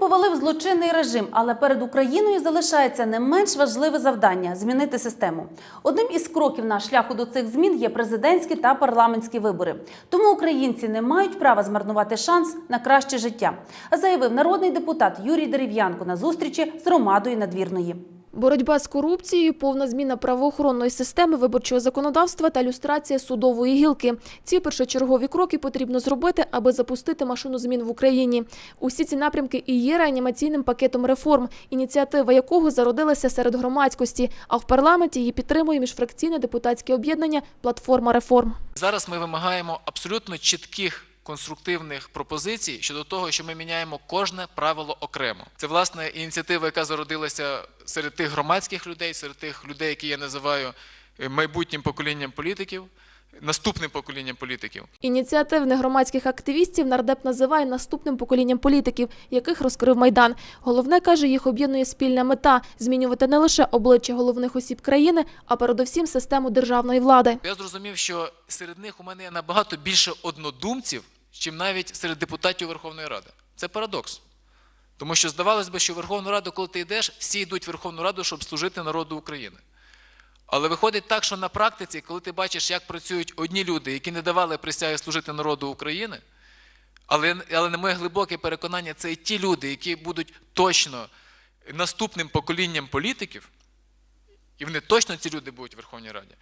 повалив злочинний режим, але перед Україною залишається не менш важливе завдання змінити систему. Одним із кроків на шляху до цих змін є президентські та парламентські вибори. Тому українці не мають права змарнувати шанс на краще життя, заявив народний депутат Юрій Дерев'янко на зустрічі з громадою надвірної. Боротьба з корупцією, повна зміна правоохоронної системи, виборчого законодавства та люстрація судової гілки. Ці першочергові кроки потрібно зробити, аби запустити машину змін в Україні. Усі ці напрямки і є реанімаційним пакетом реформ, ініціатива якого зародилася серед громадськості, а в парламенті її підтримує міжфракційне депутатське об'єднання Платформа реформ. Зараз ми вимагаємо абсолютно чітких конструктивних пропозицій щодо того, що ми міняємо кожне правило окремо. Це власне ініціатива, яка зародилася серед тих громадських людей, серед тих людей, які я називаю е, майбутнім поколінням політиків, наступним поколінням політиків. Ініціативних громадських активістів нардеп називає наступним поколінням політиків, яких розкрив майдан. Головне каже, їх об'єднує спільна мета змінювати не лише обличчя головних осіб країни, а передусім систему державної влади. Я зрозумів, що серед них у мене є набагато більше однодумців, чим навіть серед депутатів Верховної Ради. Це парадокс. Тому що здавалось би, що в Верховну Раду, коли ти йдеш, всі йдуть в Верховну Раду, щоб служити народу України. Але виходить так, що на практиці, коли ти бачиш, як працюють одні люди, які не давали присяги служити народу України, але, але на моє глибоке переконання, це і ті люди, які будуть точно наступним поколінням політиків, і вони точно ці люди будуть в Верховній Раді.